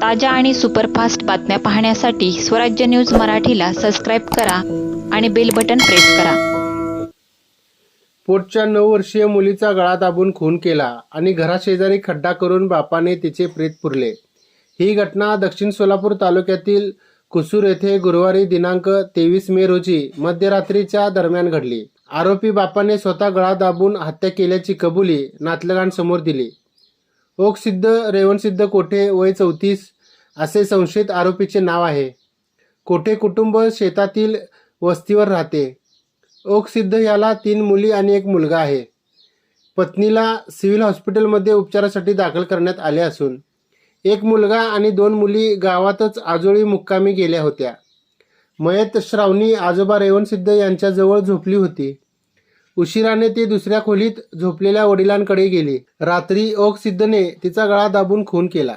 ताज्या आणि सुपरफास्ट बातम्या पाहण्यासाठी स्वराज्य न्यूज मराठीला सबस्क्राईब करा आणि बेल बटन प्रेस करा. पोटच्या नऊ वर्षीय मुलीचा गळा दाबून खून केला आणि घराशेजारी खड्डा करून बापाने तिचे प्रेत पुरले. ही घटना दक्षिण सोलापूर तालुक्यातील कुसूर येथे गुरुवारी दिनांक तेवीस मे रोजी मध्यरात्रीच्या दरम्यान घडली. आरोपी बापाने स्वतः गळा दाबून हत्या केल्याची कबुली नातलगांसमोर दिली. ओकसिद्ध रेवणसिद्ध कोठे वय चौतीस असे संशयित आरोपीचे नाव आहे. कोठे कुटुंब शेतातील वस्तीवर राहते. ओकसिद्ध याला तीन मुली आणि एक मुलगा आहे. पत्नीला सिव्हिल हॉस्पिटलमध्ये उपचारासाठी दाखल करण्यात आले असून एक मुलगा आणि दोन मुली गावातच आजोळी मुक्कामी गेल्या होत्या. मयत श्रावणी आजोबा रेवणसिद्ध यांच्याजवळ झोपली होती. उशिराने ती दुसऱ्या खोलीत झोपलेल्या वडिलांकडे गेली. रात्री ओकसिद्धने तिचा गळा दाबून खून केला.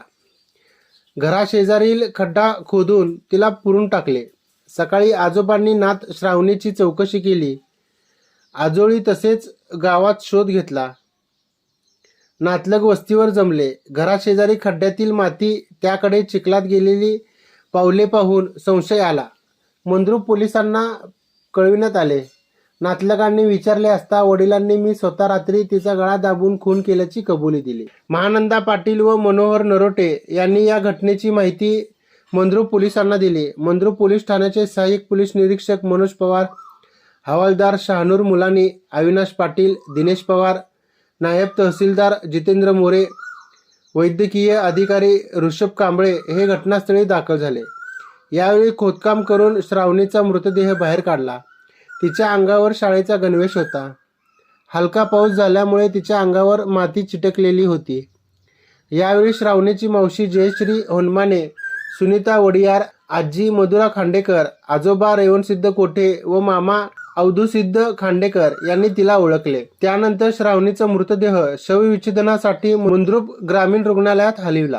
घराशेजारील खड्डा खोदून तिला पुरून टाकले. सकाळी आजोबांनी नात श्रावणीची चौकशी केली. आजोळी तसेच गावात शोध घेतला. नातलग वस्तीवर जमले. घराशेजारी खड्ड्यातील माती त्याकडे चिखलात गेलेली पावले पाहून संशय आला. मंद्रुप पोलिसांना कळविण्यात आले. नातलगांनी विचारले असता वडिलांनी मी स्वतः रात्री तिचा गळा दाबून खून केल्याची कबुली दिली. महानंदा पाटील व मनोहर नरोटे यांनी या घटनेची माहिती मंद्रू पोलिसांना दिली. मंद्रू पोलीस ठाण्याचे सहाय्यक पोलीस निरीक्षक मनोज पवार हवालदार शहानूर मुलानी अविनाश पाटील दिनेश पवार नायब तहसीलदार जितेंद्र मोरे वैद्यकीय अधिकारी ऋषभ कांबळे हे घटनास्थळी दाखल झाले. यावेळी खोदकाम करून श्रावणीचा मृतदेह बाहेर काढला. तिच्या अंगावर शाळेचा गणवेश होता. हलका पाऊस झाल्यामुळे तिच्या अंगावर माती चिटकलेली होती. यावेळी श्रावणीची मावशी जयश्री होनमाने सुनीता वडियार आजी मधुरा खांडेकर आजोबा रेवणसिद्ध कोठे व मामा अवधूसिद्ध खांडेकर यांनी तिला ओळखले. त्यानंतर श्रावणीचा मृतदेह शवविच्छेदनासाठी मुंद्रुप ग्रामीण रुग्णालयात हलविला.